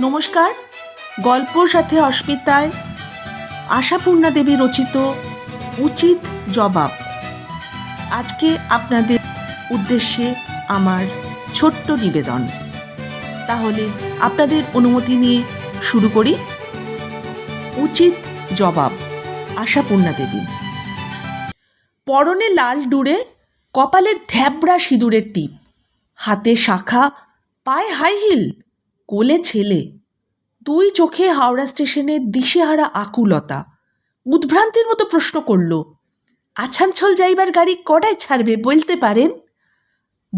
নমস্কার। গল্প সাথে অস্মিতায় আশাপূর্ণা দেবী রচিত উচিত জবাব। আজকে আপনাদের উদ্দেশ্যে আমার ছোট্ট নিবেদন। তাহলে আপনাদের অনুমতি নিয়ে শুরু করি। উচিত জবাব, আশাপূর্ণা দেবী। পরনে লাল ডুরে, কপালে ধ্যাবড়া সিঁদুরের টিপ। হাতে শাখা, পায়ে হাই হিল। কোলে ছেলে। দুই চোখে হাওড়া স্টেশনে দিশেহারা আকুলতা। উদ্ভ্রান্তির মতো প্রশ্ন করল, আছানছল যাইবার গাড়ি কটায় ছাড়বে বলতে পারেন?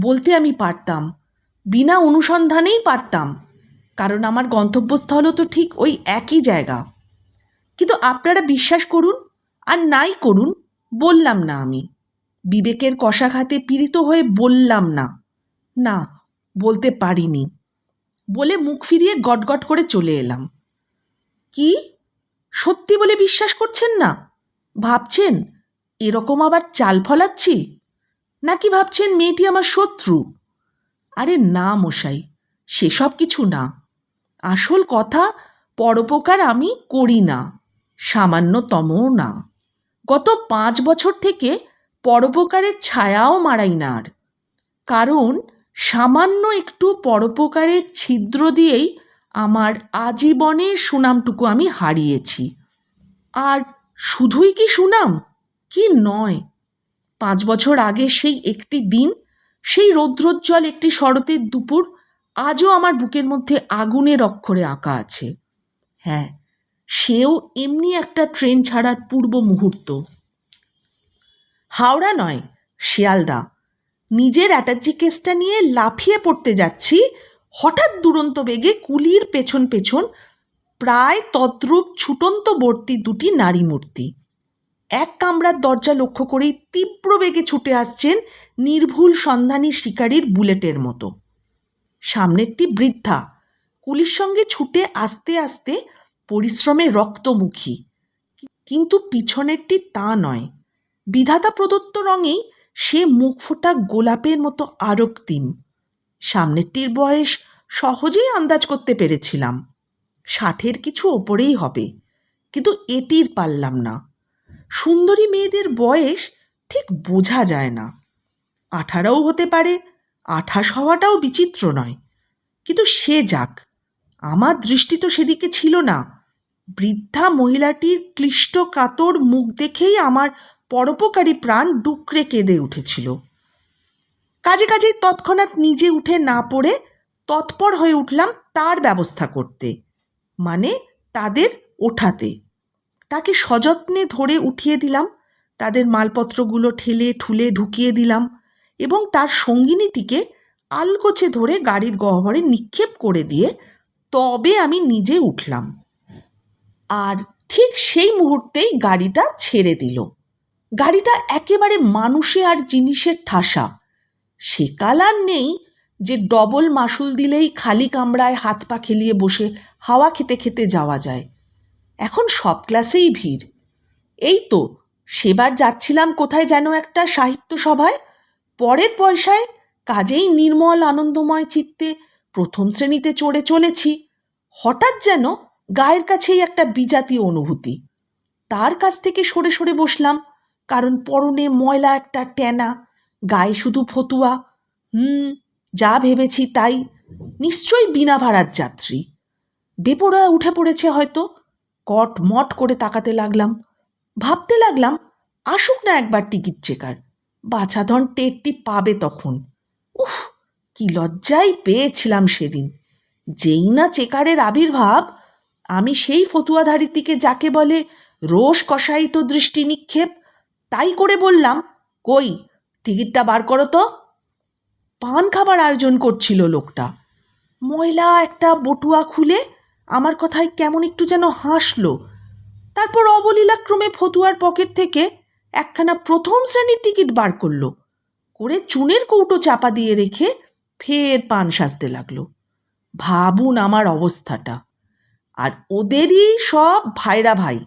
বলতে আমি পারতাম, বিনা অনুসন্ধানেই পারতাম, কারণ আমার গন্তব্যস্থলও তো ঠিক ওই একই জায়গা। কিন্তু আপনারা বিশ্বাস করুন আর নাই করুন, বললাম না আমি। বিবেকের কষাঘাতে পীড়িত হয়ে বললাম না। না, বলতে পারিনি। বলে মুখ ফিরিয়ে গটগট করে চলে এলাম। কি? সত্যি বলে বিশ্বাস করছেন না? ভাবছেন, এরকম আবার চাল ফলাচ্ছি? নাকি ভাবছেন মেয়েটি আমার শত্রু? আরে না মশাই, সেসব কিছু না। আসল কথা, পরোপকার আমি করি না সামান্যতমও না। গত পাঁচ বছর থেকে পরোপকারের ছায়াও মারাই না আর। কারণ সামান্য একটু পরোপকারের ছিদ্র দিয়েই আমার আজীবনে সুনামটুকু আমি হারিয়েছি। আর শুধুই কি সুনাম? কি নয়। পাঁচ বছর আগে সেই একটি দিন, সেই রৌদ্রোজ্জ্বল একটি শরতের দুপুর আজও আমার বুকের মধ্যে আগুনের অক্ষরে আঁকা আছে। হ্যাঁ সেও এমনি একটা ট্রেন ছাড়ার পূর্ব মুহূর্ত হাওড়া নয়, শিয়ালদা। নিজের অ্যাটাচি কেসটা নিয়ে লাফিয়ে পড়তে যাচ্ছি, হঠাৎ দুরন্ত বেগে কুলির পেছন পেছন প্রায় তদ্রূপ ছুটন্তবর্তী দুটি নারী মূর্তি। এক কামরার দরজা লক্ষ্য করেই তীব্র বেগে ছুটে আসছেন নির্ভুল সন্ধানী শিকারীর বুলেটের মতো। সামনেরটি বৃদ্ধা, কুলির সঙ্গে ছুটে আসতে আসতে পরিশ্রমে রক্তমুখী। কিন্তু পিছনেরটি তা নয়। বিধাতা প্রদত্ত রঙেই সে মুখ ফোটা গোলাপের মতো আরক্তিম। সামনেরটির বয়স সহজেই আন্দাজ করতে পেরেছিলাম। ষাটের কিছু ওপরেই হবে, কিন্তু এটির পারলাম না। সুন্দরী মেয়েদের বয়স ঠিক বোঝা যায় না। আঠারোও হতে পারে, আঠাশ হওয়াটাও বিচিত্র নয়। কিন্তু সে যাক, আমার দৃষ্টি তো সেদিকে ছিল না। বৃদ্ধা মহিলাটির ক্লিষ্ট কাতর মুখ দেখেই আমার পরোপকারী প্রাণ ডুকরে কেঁদে উঠেছিল। কাজে কাজে তৎক্ষণাৎ নিজে উঠে না পড়ে তৎপর হয়ে উঠলাম তার ব্যবস্থা করতে মানে তাদের ওঠাতে। তাকে সযত্নে ধরে উঠিয়ে দিলাম, তাদের মালপত্রগুলো ঠেলে ঠুলে ঢুকিয়ে দিলাম এবং তার সঙ্গিনীটিকে আলগোছে ধরে গাড়ির গহ্বরে নিক্ষেপ করে দিয়ে তবে আমি নিজে উঠলাম। আর ঠিক সেই মুহূর্তেই গাড়িটা ছেড়ে দিল। গাড়িটা একেবারে মানুষে আর জিনিসের ঠাসা। সেকাল আর নেই যে ডবল মাসুল দিলেই খালি কামরায় হাত পা খেলিয়ে বসে হাওয়া খেতে খেতে যাওয়া যায়। এখন সব ক্লাসেই ভিড়। এই তো, সেবার যাচ্ছিলাম কোথায় যেন একটা সাহিত্য সভায়। পরের পয়সায় কাজেই নির্মল আনন্দময় চিত্তে প্রথম শ্রেণীতে চড়ে চলেছি। হঠাৎ যেন গায়ের কাছেই একটা বিজাতীয় অনুভূতি। তার কাছ থেকে সরে সরে বসলাম। কারণ পরনে ময়লা একটা ট্যানা, গায়ে শুধু ফতুয়া। হুম, যা ভেবেছি তাই। নিশ্চয়ই বিনা ভাড়ার যাত্রী। বেপরোয়া উঠে পড়েছে হয়তো। কট মট করে তাকাতে লাগলাম। ভাবতে লাগলাম, আসুক না একবার টিকিট চেকার। বাছাধন টেরটি পাবে তখন। উফ, কি লজ্জাই পেয়েছিলাম সেদিন। যেই না চেকারের আবির্ভাব, আমি সেই ফতুয়াধারীর দিকে যাকে বলে রোষ কষায়িত দৃষ্টি নিক্ষেপ তাই করে বললাম, কই, টিকিটটা বার করো তো। পান খাবার আয়োজন করছিল লোকটা। ময়লা একটা বটুয়া খুলে আমার কথায় কেমন একটু যেন হাসলো। তারপর অবলীলাক্রমে ফতুয়ার পকেট থেকে একখানা প্রথম শ্রেণির টিকিট বার করল। করে চুনের কৌটো চাপা দিয়ে রেখে ফের পান সাজতে লাগল। ভাবুন আমার অবস্থাটা। আর ওদেরই সব ভাইরা ভাই।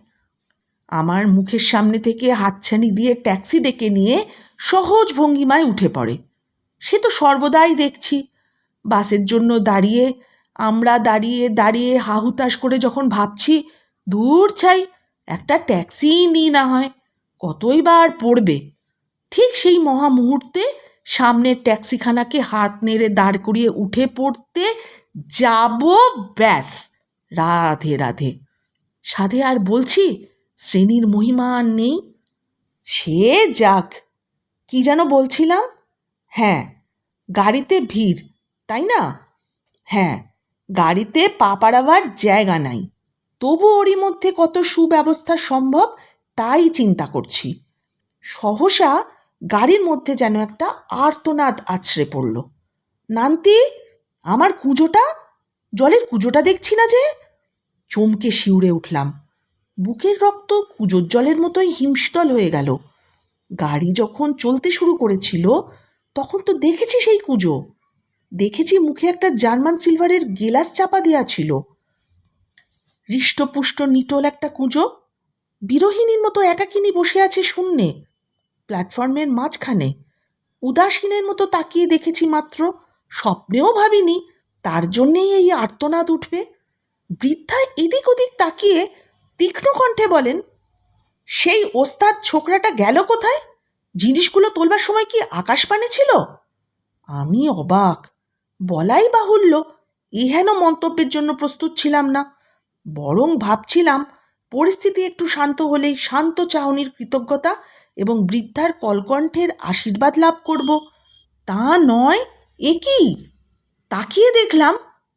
আমার মুখের সামনে থেকে হাতছানি দিয়ে ট্যাক্সি ডেকে নিয়ে সহজ ভঙ্গিমায় উঠে পড়ে। সে তো সর্বদাই দেখছি। বাসের জন্য দাঁড়িয়ে, আমরা দাঁড়িয়ে দাঁড়িয়ে হাহুতাশ করে যখন ভাবছি, দূর চাই একটা ট্যাক্সি নিই না হয়, কতই বা আর পড়বে। ঠিক সেই মহা মুহূর্তে সামনের ট্যাক্সিখানাকে হাত নেড়ে দাঁড় করিয়ে উঠে পড়তে যাব ব্যাস, রাধে রাধে। সাধে আর বলছি শ্রেণির মহিমা আর নেই? সে যাক, কি যেন বলছিলাম? হ্যাঁ গাড়িতে ভিড়, তাই না? হ্যাঁ গাড়িতে পা পাড়াবার জায়গা নাই। তবু ওরই মধ্যে কত সুব্যবস্থা সম্ভব তাই চিন্তা করছি। সহসা গাড়ির মধ্যে যেন একটা আর্তনাদ আছড়ে পড়ল। নান্তি, আমার কুজোটা? জলের কুজোটা দেখছি না যে? চমকে শিউরে উঠলাম। বুকের রক্ত কুজোর জলের মতোই হিমশীতল হয়ে গেল। গাড়ি যখন চলতে শুরু করেছিল, তখন তো দেখেছি সেই কুজো। দেখেছি মুখে একটা জার্মান সিলভারের গেলাস চাপা দেওয়া ছিল। হৃষ্টপুষ্ট নিটোল একটা কুঁজো বিরোহিনীর মতো একাকিনী বসে আছে শূন্যে, প্ল্যাটফর্মের মাঝখানে। উদাসীনের মতো তাকিয়ে দেখেছি মাত্র, স্বপ্নেও ভাবিনি, তার জন্যেই এই আর্তনাদ উঠবে। বৃদ্ধা এদিক ওদিক তাকিয়ে তীক্ষ্ণ কণ্ঠে বলেন, সেই ওস্তাদ ছোকরাটা গেল কোথায়? জিনিসগুলো তোলবার সময় কি আকাশপানে ছিল? আমি অবাক। বলাই বাহুল্য এহেন মন্তব্যের জন্য প্রস্তুত ছিলাম না। বরং ভাবছিলাম, পরিস্থিতি একটু শান্ত হলেই শান্ত চাহনির কৃতজ্ঞতা এবং বৃদ্ধার কলকণ্ঠের আশীর্বাদ লাভ করব। তা নয়, এ কি? তাকিয়ে দেখলাম,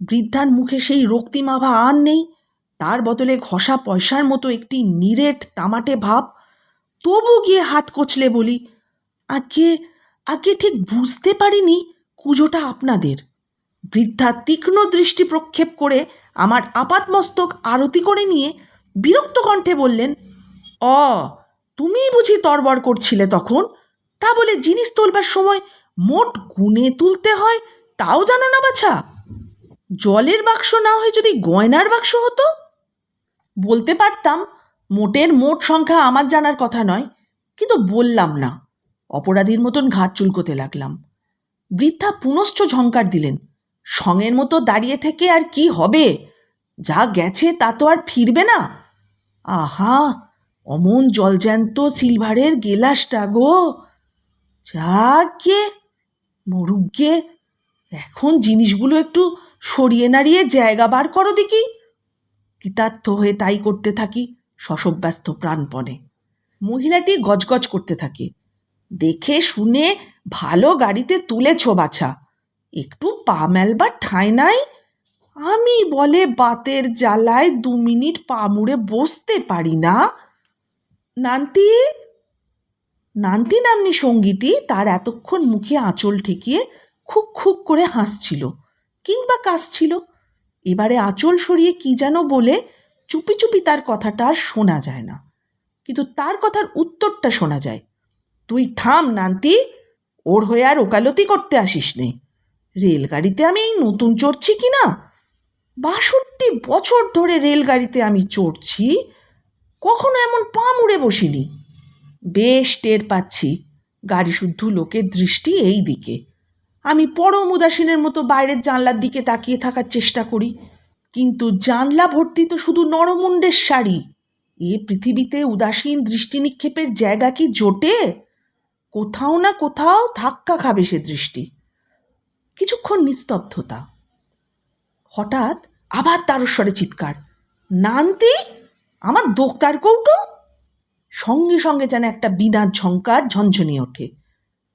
বৃদ্ধার মুখে সেই রক্তিমাভা আর নেই। তার বদলে ঘষা পয়সার মতো একটি নিরেট তামাটে ভাব তবু গিয়ে হাত কচলে বলি, আগে আগে ঠিক বুঝতে পারিনি কুজোটা আপনাদের। বৃদ্ধা তীক্ষ্ণ দৃষ্টি প্রক্ষেপ করে আমার আপাতমস্তক আরতি করে নিয়ে বিরক্ত কণ্ঠে বললেন, অ, তুমিই বুঝি তরবর করছিলে তখন? তা বলে জিনিস তোলবার সময় মোট গুনে তুলতে হয় তাও জানো না বাছা? জলের বাক্স না হয়ে যদি গয়নার বাক্স হতো? বলতে পারতাম, মোটের মোট সংখ্যা আমার জানার কথা নয়, কিন্তু বললাম না। অপরাধীর মতন ঘাট চুলকোতে লাগলাম। বৃদ্ধা পুনশ্চ ঝঙ্কার দিলেন, সঙের মতো দাঁড়িয়ে থেকে আর কি হবে? যা গেছে তা তো আর ফিরবে না? আহা, অমন জলজ্যান্ত সিলভারের গেলাসটা গো! যা কে মরুগে এখন জিনিসগুলো একটু সরিয়ে নাড়িয়ে জায়গা বার করো দেখি। কৃতার্থ হয়ে তাই করতে থাকি শশব্যস্ত প্রাণপণে। মহিলাটি গজগজ করতে থাকে। দেখে শুনে ভালো গাড়িতে তুলেছ বাছা। একটু পা মেলবার ঠাঁই নাই? আমি বলে বাতের জ্বালায় দু মিনিট পা মুড়ে বসতে পারি না। নান্তি? নান্তি নামনি সঙ্গীটি তার এতক্ষণ মুখে আঁচল ঠেকিয়ে খুক খুক করে হাসছিল, কিংবা কাশছিল এবারে আঁচল সরিয়ে কি যেন বলে চুপি চুপি তার কথাটা আর শোনা যায় না। কিন্তু তার কথার উত্তরটা শোনা যায়। তুই থাম, নান্তি, ওর হয়ে আর ওকালতি করতে আসিস নে। রেলগাড়িতে আমি এই নতুন চড়ছি কি না? বাষট্টি বছর ধরে রেলগাড়িতে আমি চড়ছি, কখনো এমন পা মুড়ে বসিনি। বেশ টের পাচ্ছি, গাড়ি শুদ্ধ লোকের দৃষ্টি এই দিকে। আমি পরম উদাসীনের মতো বাইরের জানলার দিকে তাকিয়ে থাকার চেষ্টা করি। কিন্তু জানলা ভর্তি তো শুধু নরমুণ্ডের শাড়ি। এ পৃথিবীতে উদাসীন দৃষ্টি নিক্ষেপের জায়গা কি জোটে? কোথাও না কোথাও ধাক্কা খাবে সে দৃষ্টি। কিছুক্ষণ নিস্তব্ধতা। হঠাৎ আবার তারস্বরে চিৎকার। নান্তি, আমার দোক্তার কৌটো? সঙ্গে সঙ্গে যেন একটা বিনার ঝঙ্কার ঝনঝনি ওঠে।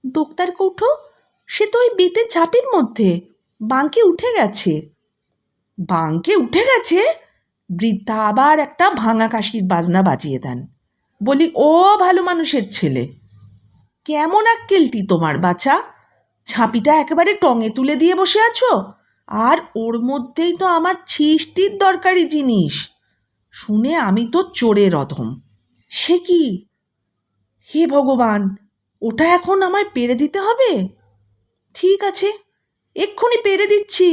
দোক্তার কৌটো? সে তো ওই বেতের ঝাঁপির মধ্যে। বাঁকে উঠে গেছে। বাঁকে উঠে গেছে? বৃদ্ধা আবার একটা ভাঙা কাশির বাজনা বাজিয়ে দেন। বলি, ও ভালো মানুষের ছেলে, কেমন আক্কেলটি তোমার বাছা? ঝাঁপিটা একেবারে টঙে তুলে দিয়ে বসে আছো? আর ওর মধ্যেই তো আমার ছিষ্টির দরকারি জিনিস। শুনে আমি তো চোরের অধম। সে কি? হে ভগবান, ওটা এখন আমায় পেরে দিতে হবে? ঠিক আছে, এক্ষুনি পেরে দিচ্ছি,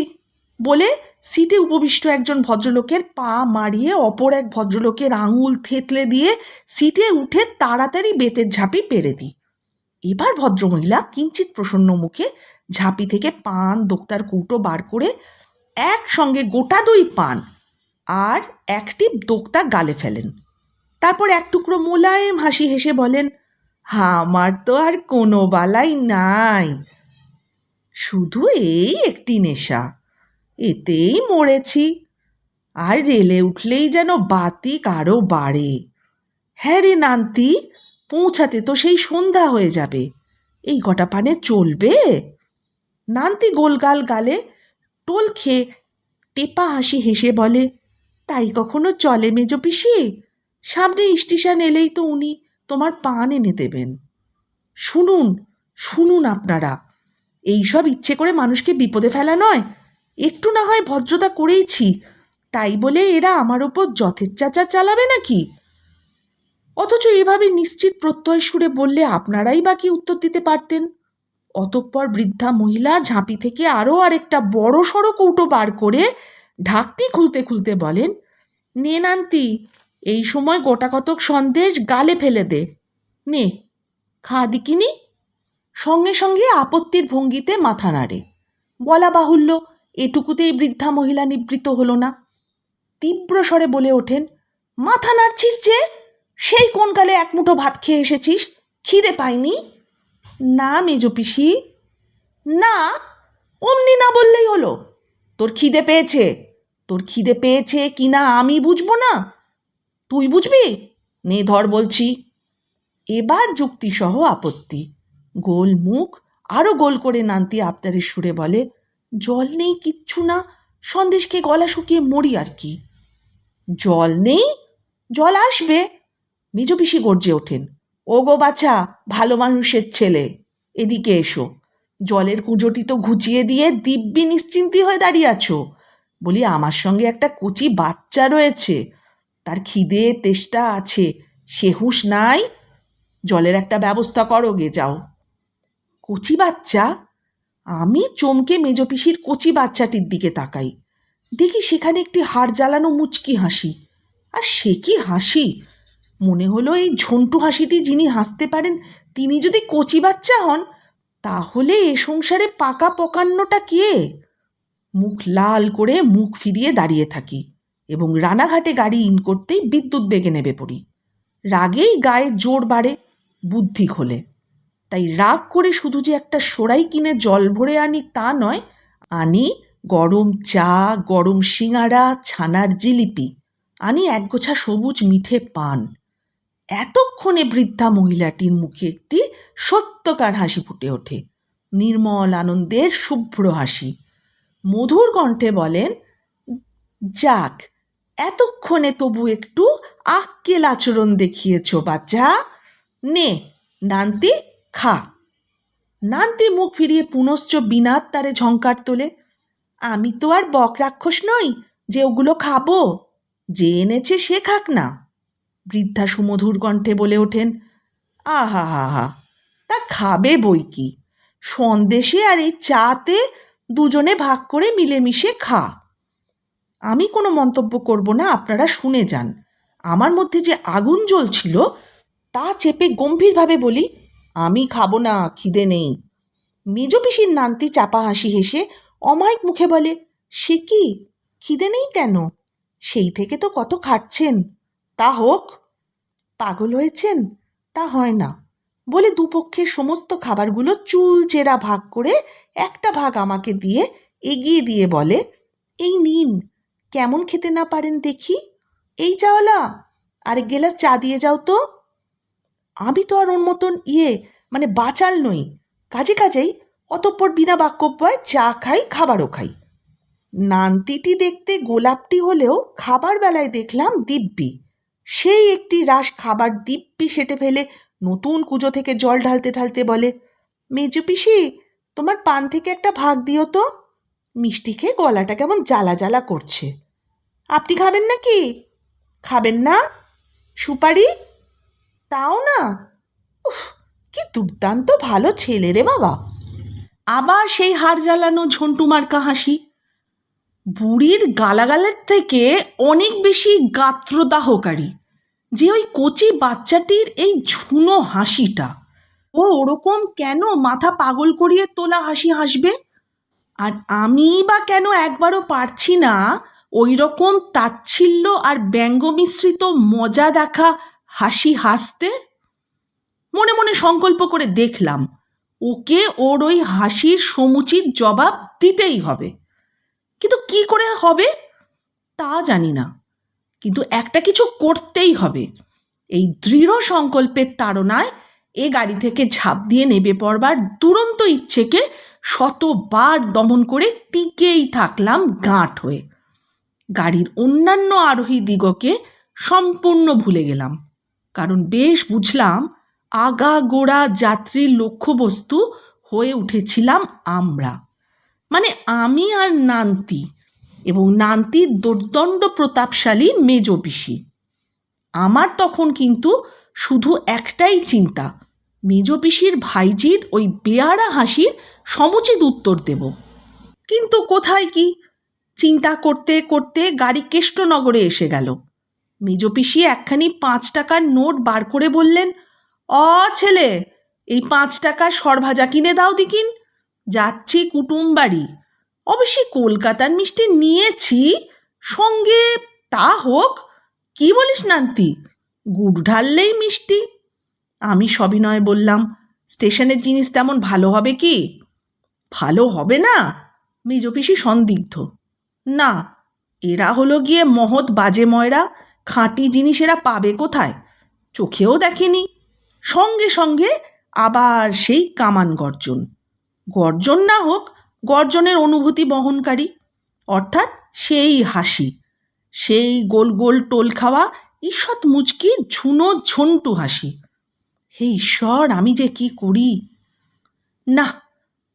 বলে সিটে উপবিষ্ট একজন ভদ্রলোকের পা মারিয়ে অপর এক ভদ্রলোকের আঙুল থেতলে দিয়ে সিটে উঠে তাড়াতাড়ি বেতের ঝাঁপি পেরে দিই। এবার ভদ্রমহিলা কিঞ্চিত প্রসন্ন মুখে ঝাঁপি থেকে পান, দোক্তার কৌটো বার করে একসঙ্গে গোটা দুই পান আর একটি দোক্তা গালে ফেলেন। তারপর এক টুকরো মোলায়েম হাসি হেসে বলেন, আমার তো আর কোনো বালাই নাই। শুধু এই একটি নেশা। এতেই মরেছি। আর রেলে উঠলেই যেন বাতি কারও বাড়ে। হ্যাঁ রে নান্তি, পৌঁছাতে তো সেই সন্ধ্যা হয়ে যাবে। এই কটা পানে চলবে? নান্তি গোলগাল গালে টোল খেয়ে টেপা হাসি হেসে বলে, তাই কখনো চলে মেজো পিসি? সামনে স্টেশন এলেই তো উনি তোমার পান এনে দেবেন। শুনুন শুনুন আপনারা। এইসব ইচ্ছে করে মানুষকে বিপদে ফেলা নয়। একটু না হয় ভদ্রতা করেইছি। তাই বলে এরা আমার ওপর যথেচ্ছাচার চালাবে নাকি? অথচ এভাবে নিশ্চিত প্রত্যয় সুরে বললে আপনারাই বাকি উত্তর দিতে পারতেন? অতঃপর বৃদ্ধা মহিলা ঝাঁপি থেকে আরও আরেকটা বড় সড়ো কৌটো বার করে ঢাকটি খুলতে খুলতে বলেন, নে নান্তি, এই সময় গোটা কতক সন্দেশ গালে ফেলে দে। নে, খা দিকিনি? সঙ্গে সঙ্গে আপত্তির ভঙ্গিতে মাথা নাড়ে। বলা বাহুল্য, এটুকুতেই বৃদ্ধা মহিলা নিবৃত হলো না। তীব্র স্বরে বলে ওঠেন, মাথা নাড়ছিস যে? সেই কোন কালে এক মুঠো ভাত খেয়ে এসেছিস? খিদে পাইনি? না, মেজো পিসি। না? অমনি না বললেই হলো? তোর খিদে পেয়েছে? তোর খিদে পেয়েছে কি না আমি বুঝব না? তুই বুঝবি? নে ধর বলছি। এবার যুক্তিসহ আপত্তি। গোল মুখ আরও গোল করে নান্তি আবদারের সুরে বলে, জল নেই কিচ্ছু না, সন্দেশকে গলা শুকিয়ে মরি আর কি। জল নেই? জল আসবে? মেজ পিসি গর্জে ওঠেন ও গো বাছা, ভালো মানুষের ছেলে, এদিকে এসো। জলের কুঁজোটি তো ঘুচিয়ে দিয়ে দিব্যি নিশ্চিন্তি হয়ে দাঁড়িয়ে আছো। বলি, আমার সঙ্গে একটা কুচি বাচ্চা রয়েছে, তার খিদে তেষ্টা আছে, সে হুঁশ নাই। জলের একটা ব্যবস্থা করো গে যাও। কচি বাচ্চা? আমি চমকে মেজপিসির কচি বাচ্চাটির দিকে তাকাই। দেখি সেখানে একটি হাড় জ্বালানো মুচকি হাসি। আর সে কি হাসি? মনে হলো এই ঝন্টু হাসিটি যিনি হাসতে পারেন, তিনি যদি কচি বাচ্চা হন, তাহলে এ সংসারে পাকা পকান্নটা কে? মুখ লাল করে মুখ ফিরিয়ে দাঁড়িয়ে থাকি এবং রানাঘাটে গাড়ি ইন করতেই বিদ্যুৎ বেগে নেবে পড়ি। রাগেই গায়ে জোর বাড়ে, বুদ্ধি খোলে। তাই রাগ করে শুধু যে একটা সোড়াই কিনে জল ভরে আনি তা নয়, আনি গরম চা, গরম সিঙাড়া ছানার জিলিপি, আনি একগোছা সবুজ মিঠে পান। এতক্ষণে বৃদ্ধা মহিলাটির মুখে একটি সত্যকার হাসি ফুটে ওঠে, নির্মল আনন্দের শুভ্র হাসি। মধুর কণ্ঠে বলেন, যাক, এতক্ষণে তবু একটু আক্কেল আচরণ দেখিয়েছ বাচ্চা। নে, নান্তি খা। নান্তি মুখ ফিরিয়ে পুনশ্চ বিনাত তারে ঝঙ্কার তোলে, আমি তো আর বক রাক্ষস নই, যে ওগুলো খাব। যে এনেছে সে খাক না। বৃদ্ধা সুমধুর কণ্ঠে বলে ওঠেন, আহা, হা হা, তা খাবে বই কি? সন্দেশে আর এই চাতে দুজনে ভাগ করে মিলেমিশে খা। আমি কোনো মন্তব্য করব না, আপনারা শুনে যান। আমার মধ্যে যে আগুন জ্বলছিল, তা চেপে গম্ভীরভাবে বলি আমি খাব না, খিদে নেই। মেজ পিসির নান্তি চাপা হাসি হেসে অমায়িক মুখে বলে, সে কি? খিদে নেই কেন? সেই থেকে তো কত খাটছেন। তা হোক, পাগল হয়েছেন? তা হয় না। বলে দুপক্ষের সমস্ত খাবারগুলো চুল চেরা ভাগ করে একটা ভাগ আমাকে দিয়ে এগিয়ে দিয়ে বলে, এই নিন, কেমন খেতে না পারেন দেখি। এই চাওলা, আরেক গেলাস চা দিয়ে যাও তো। আমি তো আর ওর মতন ইয়ে মানে বাচাল নই। কাজে কাজেই অতঃপর বিনা বাক্যব্যয় চা খাই, খাবারও খাই। নান্তিটি দেখতে গোলাপটি হলেও খাবার বেলায় দেখলাম দিব্যি। সেই একটি রাস খাবার দিব্যি সেটে ফেলে নতুন কুজো থেকে জল ঢালতে ঢালতে বলে, মেজু পিসি, তোমার পান থেকে একটা ভাগ দিও তো। মিষ্টি খেয়ে গলাটা কেমন জ্বালা জ্বালা করছে। আপনি খাবেন নাকি? খাবেন না। সুপারি? তাও না? উফ, কি দুর্দান্ত ভালো ছেলে রে বাবা। আবার সেই হাড় জ্বালানো ঝন্টু মার্কা হাসি। বুড়ির গালাগালের থেকে অনেক বেশি গাত্রদাহকারী। যে ওই কচি বাচ্চাটির এই ঝুনো হাসিটা। ও ওরকম কেন মাথা পাগল করিয়ে তোলা হাসি হাসবে? আর আমি বা কেন একবারও পারছি না ওই রকম তাচ্ছিল্য আর ব্যঙ্গ মিশ্রিত মজা দেখা হাসি হাসতে মনে মনে সংকল্প করে দেখলাম, ওকে ওর ওই হাসির সমুচিত জবাব দিতেই হবে। কিন্তু কি করে হবে? তা জানি না। কিন্তু একটা কিছু করতেই হবে। এই দৃঢ় সংকল্পের তাড়নায় এ গাড়ি থেকে ঝাঁপ দিয়ে নেবে পড়বার দুরন্ত ইচ্ছেকে শতবার দমন করে টিকেই থাকলাম গাঁট হয়ে। গাড়ির অন্যান্য আরোহী দিগকে সম্পূর্ণ ভুলে গেলাম। কারণ বেশ বুঝলাম আগা গোড়া যাত্রীর লক্ষ্যবস্তু হয়ে উঠেছিলাম আমরা। মানে আমি আর নান্তি এবং নান্তির দুর্দণ্ড প্রতাপশালী মেজ পিসি। আমার তখন কিন্তু শুধু একটাই চিন্তা, মেজ পিসির ভাইজির ওই বেয়ারা হাসির সমুচিত উত্তর দেব। কিন্তু কোথায় কি? চিন্তা করতে করতে গাড়ি কেষ্টনগরে এসে গেল। মেজ পিসি একখানি পাঁচ টাকার নোট বার করে বললেন, অ, ছেলে, এই পাঁচ টাকা সরভাজা কিনে দাও দিকিন, যাচ্ছি কুটুম বাড়ি। অবশ্যই কলকাতার মিষ্টি নিয়েছি, সঙ্গে তা হোক, কি বলিস নান্তি, গুড় ঢাললেই মিষ্টি। আমি সবিনয় বললাম, স্টেশনের জিনিস তেমন ভালো হবে কি? ভালো হবে না? মেজপিসি সন্দিগ্ধ। না, এরা হলো গিয়ে মহৎ বাজে ময়রা খাঁটি জিনিস এরা পাবে কোথায়? চোখেও দেখেনি। সঙ্গে সঙ্গে আবার সেই কামান গর্জন। গর্জন না হোক, গর্জনের অনুভূতি বহনকারী। অর্থাৎ সেই হাসি। সেই গোল গোল টোল খাওয়া ঈষৎ মুচকি ঝুনো ঝন্টু হাসি। হে ঈশ্বর, আমি যে কি করি? না,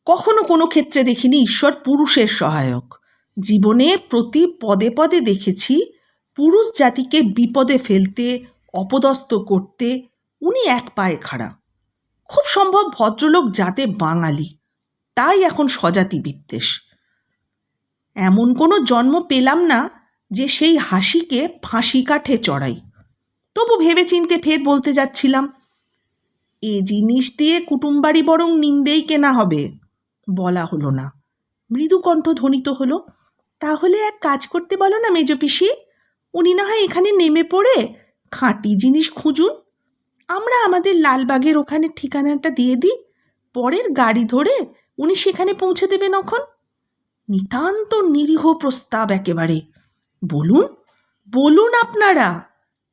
কখনো কোনো ক্ষেত্রে দেখিনি ঈশ্বর পুরুষের সহায়ক। জীবনে প্রতি পদে পদে দেখেছি পুরুষ জাতিকে বিপদে ফেলতে, অপদস্থ করতে উনি এক পায়ে খাড়া। খুব সম্ভব ভদ্রলোক যাতে বাঙালি, তাই এখন স্বজাতি বিদ্বেষ। এমন কোনো জন্ম পেলাম না যে সেই হাসিকে ফাঁসি কাঠে চড়াই। তবু ভেবে চিনতে ফের বলতে যাচ্ছিলাম, এ জিনিস দিয়ে কুটুমবাড়ি বরং নিন্দেই কেনা হবে। বলা হলো না। মৃদু কণ্ঠ ধ্বনিত হলো, তাহলে এক কাজ করতে বলো না মেজ পিসি। উনি না হয় এখানে নেমে পড়ে খাঁটি জিনিস খুঁজুন। আমরা আমাদের লালবাগের ওখানে ঠিকানাটা দিয়ে দিই, পরের গাড়ি ধরে উনি সেখানে পৌঁছে দেবেন এখন। নিতান্ত নিরীহ প্রস্তাব একেবারে। বলুন বলুন আপনারা,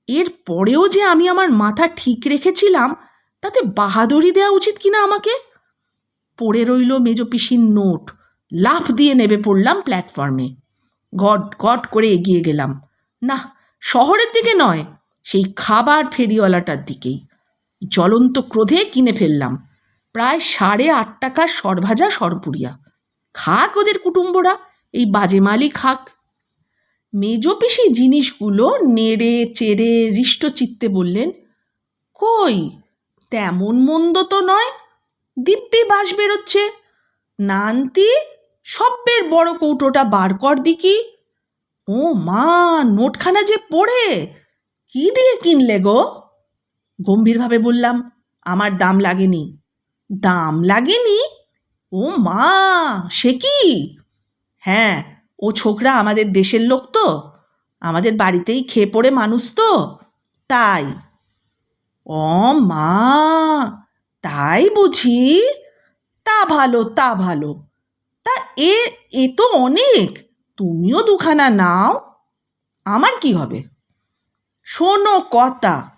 এর পরেও যে আমি আমার মাথা ঠিক রেখেছিলাম, তাতে বাহাদুরি দেওয়া উচিত কিনা আমাকে? পড়ে রইল মেজপিসির নোট, লাফ দিয়ে নেবে পড়লাম প্ল্যাটফর্মে। গট গট করে এগিয়ে গেলাম। না, শহরের দিকে নয়, সেই খাবার ফেরিওয়ালাটার দিকেই। জ্বলন্ত ক্রোধে কিনে ফেললাম। প্রায় সাড়ে আট টাকার সরভাজা সরপুরিয়া খাক ওদের কুটুম্বরা, এই বাজে মালি খাক। মেজপিসি জিনিসগুলো নেড়ে, চেড়ে, হৃষ্টচিত্তে বললেন, কই, তেমন মন্দ তো নয়, দিব্যি বাস বেরোচ্ছে। নানতি, সব্যের বড় কৌটোটা বার কর দিকি ও মা, নোটখানা যে পড়ে। কি দিয়ে কিনলে গো? গম্ভীরভাবে বললাম, আমার দাম লাগেনি। দাম লাগেনি? ও মা, সে কি? হ্যাঁ ও ছোকরা আমাদের দেশের লোক তো। আমাদের বাড়িতেই খেয়ে পড়ে মানুষ তো। তাই। ও মা, তাই বুঝি? তা ভালো তা ভালো। তা এ এ তো অনেক। তুমিও দুখানা নাও, আমার কি হবে? শোনো কথা,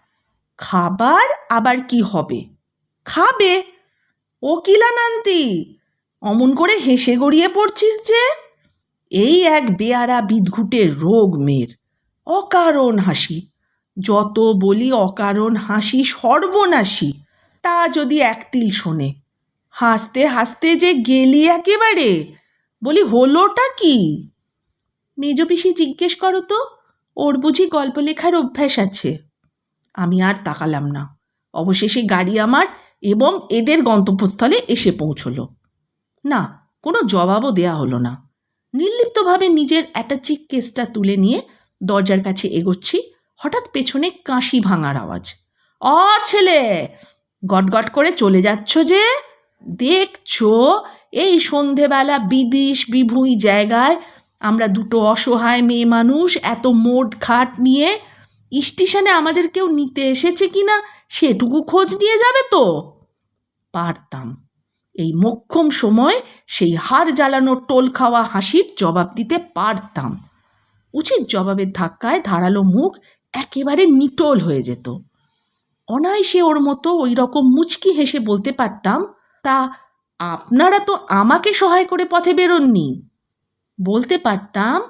খাবার আবার কি হবে? খাবে। ও কিলানান্তি অমন করে হেসে গড়িয়ে পড়ছিস যে? এই এক বেয়ারা বিদঘুটের রোগ মেয়ের, অকারণ হাসি। যত বলি অকারণ হাসি, সর্বনাশী, তা যদি একতিল শোনে। হাসতে হাসতে যে গেলি একেবারে, বলি হলোটা কি? মেজপিসি জিজ্ঞেস করো তো, ওর বুঝি গল্প লেখার অভ্যাস আছে। আমি আর তাকালাম না। অবশেষে গাড়ি আমার এবং এদের গন্তব্যস্থলে এসে পৌঁছলো। না, কোনো জবাবও দেয়া হলো না। নির্লিপ্তভাবে নিজের অ্যাটাচিক কেসটা তুলে নিয়ে দরজার কাছে এগোচ্ছি, হঠাৎ পেছনে কাশি ভাঙার আওয়াজ। অ, ছেলে, গটগট করে চলে যাচ্ছ যে? দেখছ, এই সন্ধেবেলা বিদিশ বিভুঁই জায়গায় আমরা দুটো অসহায় মেয়ে মানুষ, এত মোট খাট নিয়ে স্টেশনে আমাদের কেউ নিতে এসেছে কি না সেটুকু খোঁজ নিয়ে যাবে তো? পারতাম। এই মোক্ষম সময় সেই হার জ্বালানোর টোল খাওয়া হাসির জবাব দিতে পারতাম। উচিত জবাবের ধাক্কায় ধারালো মুখ একেবারে নিটোল হয়ে যেত। অনায়াসে ওর মতো ওই রকম মুচকি হেসে বলতে পারতাম, তা আপনারা তো আমাকে সহায় করে পথে বেরোননি। বলতে পারতাম,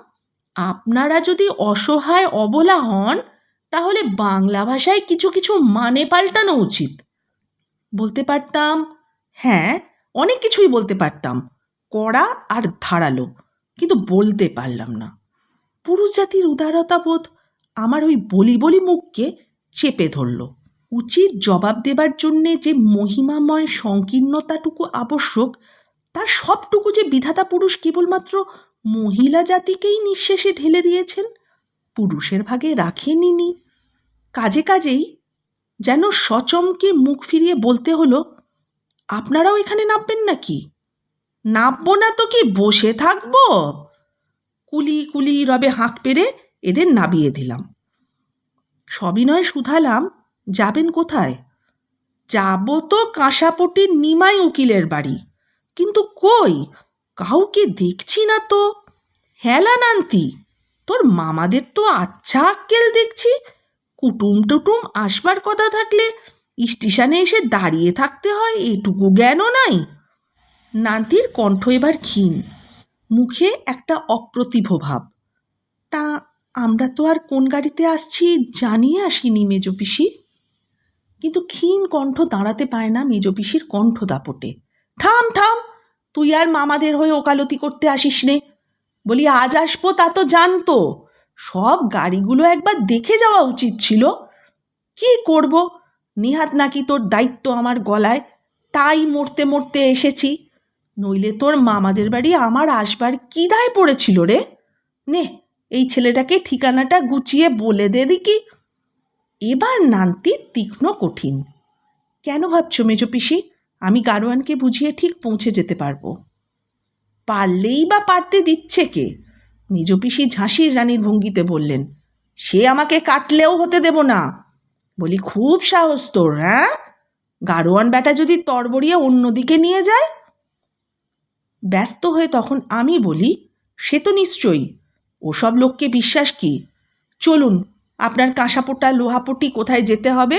আপনারা যদি অসহায় অবলা হন, তাহলে বাংলা ভাষায় কিছু কিছু মানে পাল্টানো উচিত। বলতে পারতাম হ্যাঁ অনেক কিছুই বলতে পারতাম, কড়া আর ধারালো, কিন্তু বলতে পারলাম না। পুরুষ জাতির উদারতাবোধ আমার ওই বলি বলি মুখকে চেপে ধরল। উচিত জবাব দেবার জন্যে যে মহিমাময় সংকীর্ণতাটুকু আবশ্যক, তার সবটুকু যে বিধাতা পুরুষ কেবলমাত্র মহিলা জাতিকেই নিঃশেষে ঢেলে দিয়েছেন, পুরুষের ভাগে রাখেনি কাজে কাজেই যেন সচমকে মুখ ফিরিয়ে বলতে হলো, আপনারাও এখানে নামবেন নাকি? নামবো না তো কি, বসে থাকব? কুলি কুলি রবে হাঁক পেরে এদের নাবিয়ে দিলাম। সবিনয় শুধালাম, যাবেন কোথায়? যাব তো কাঁসাপটির নিমাই উকিলের বাড়ি। কিন্তু কই? কাউকে দেখছি না তো। হেলা নান্তি, তোর মামাদের তো আচ্ছা আক্কেল দেখছি। কুটুম টুটুম আসবার কথা থাকলে স্টেশনে এসে দাঁড়িয়ে থাকতে হয়, এটুকু জ্ঞানও নাই। নান্তির কণ্ঠ এবার ক্ষীণ, মুখে একটা অপ্রতিভ ভাব। তা আমরা তো আর কোন গাড়িতে আসছি জানিয়ে আসিনি মেজ পিসি। কিন্তু ক্ষীণ কণ্ঠ দাঁড়াতে পায় না মেজ পিসির কণ্ঠ দাপটে। থাম থাম তুই আর মামাদের হয়ে ওকালতি করতে আসিস নে। বলি, আজ আসব তা তো জানতো। সব গাড়িগুলো একবার দেখে যাওয়া উচিত ছিল। কি করব? নিহাত নাকি তোর দায়িত্ব আমার গলায়। তাই মরতে মরতে এসেছি। নইলে তোর মামাদের বাড়ি আমার আসবার কি দায় পড়েছিল রে। নে, এই ছেলেটাকে ঠিকানাটা গুছিয়ে বলে দে দিকি এবার নান্তি তীক্ষ্ণ কঠিন। কেন ভাবছ মেজো পিসি? আমি গারোয়ানকে বুঝিয়ে ঠিক পৌঁছে যেতে পারব। পারলেই বা পারতে দিচ্ছে কে? মেজ পিসি ঝাঁসির রানীর ভঙ্গিতে বললেন, সে আমাকে কাটলেও হতে দেব না। বলি, খুব সাহস তোর হ্যাঁ? গারোয়ান বেটা যদি তরবরিয়ে অন্যদিকে নিয়ে যায়? ব্যস্ত হয়ে তখন আমি বলি, সে তো নিশ্চয়ই। ওসব লোককে বিশ্বাস কি? চলুন, আপনার কাঁসাপোটা, লোহাপটি কোথায় যেতে হবে?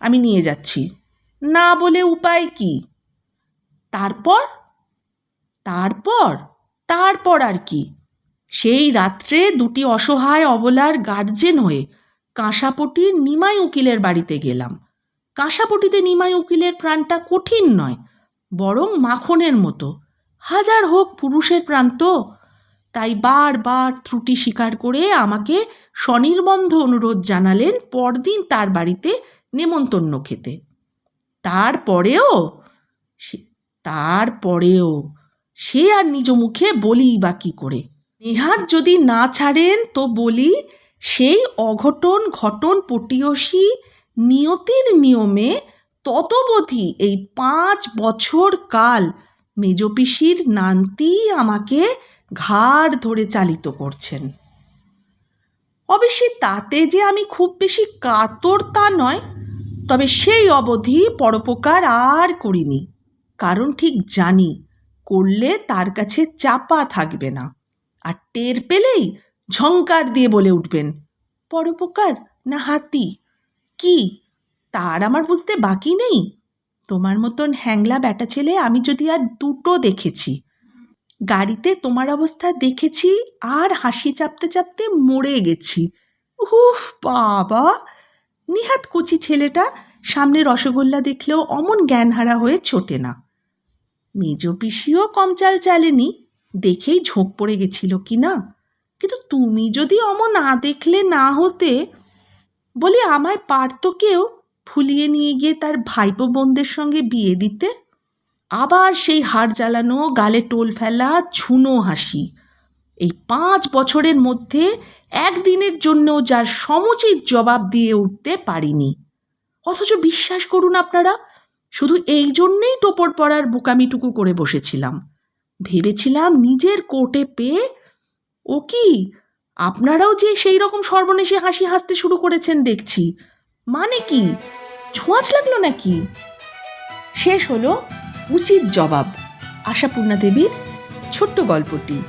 আমি নিয়ে যাচ্ছি। না বলে উপায় কি? তারপর? তারপর? তারপর আর কি? সেই রাত্রে দুটি অসহায় অবলার গার্জেন হয়ে কাঁসাপটির নিমাই উকিলের বাড়িতে গেলাম। কাঁসাপটিতে নিমাই উকিলের প্রাণটা কঠিন নয়, বরং মাখনের মতো। হাজার হোক পুরুষের প্রান্ত তাই বারবার ত্রুটি স্বীকার করে আমাকে স্বনির্বন্ধ অনুরোধ জানালেন পরদিন তার বাড়িতে নেমন্তন্ন খেতে। তারপরেও তারপরেও সে আর নিজ মুখে বলি বা কী করে? নেহাত যদি না ছাড়েন তো বলি, সেই অঘটন ঘটন পটীয়সী নিয়তির নিয়মে ততবধি এই পাঁচ বছর কাল মেজপিসির নান্তি আমাকে ঘাড় ধরে চালিত করছেন। অবশ্যই তাতে যে আমি খুব বেশি কাতর তা নয়। তবে সেই অবধি পরোপকার আর করিনি। কারণ ঠিক জানি, করলে তার কাছে চাপা থাকবে না। আর টের পেলেই ঝংকার দিয়ে বলে উঠবেন, পরোপকার না হাতি? কি? তার আমার বুঝতে বাকি নেই? তোমার মতন হ্যাংলা ব্যাটা ছেলে আমি যদি আর দুটো দেখেছি। গাড়িতে তোমার অবস্থা দেখেছি আর হাসি চাপতে চাপতে মরে গেছি। উফ বাবা! নিহাত কুচি ছেলেটা সামনে রসগোল্লা দেখলেও অমন জ্ঞানহারা হয়ে ছোটে না। মেজ পিসিও কম চাল চালেনি, দেখেই ঝোঁক পড়ে গেছিল কি না। কিন্তু তুমি যদি অমন না দেখলে না হতে, বলি আমায় পারতো কেউ ফুলিয়ে নিয়ে গিয়ে তার ভাইপো বোনদের সঙ্গে বিয়ে দিতে? আবার সেই হাড় জ্বালানো, গালে টোল ফেলা, ছুনো হাসি। এই পাঁচ বছরের মধ্যে একদিনের জন্যও যার সমুচিত জবাব দিয়ে উঠতে পারিনি। অথচ বিশ্বাস করুন আপনারা, শুধু এই জন্যেই টোপর পড়ার বোকামিটুকু করে বসেছিলাম। ভেবেছিলাম নিজের কোর্টে পেয়ে ও কি, আপনারাও যে সেই রকম সর্বনেশে হাসি হাসতে শুরু করেছেন দেখছি। মানে কি, ছোঁয়াচ লাগল নাকি? শেষ হলো উচিত জবাব, আশাপূর্ণা দেবীর ছোট্ট গল্পটি।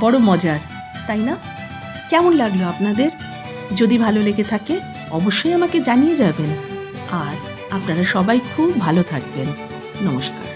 বড় মজার, তাই না? কেমন লাগল আপনাদের? যদি ভালো লেগে থাকে, অবশ্যই আমাকে জানিয়ে যাবেন। আর আপনারা সবাই খুব ভালো থাকবেন। নমস্কার।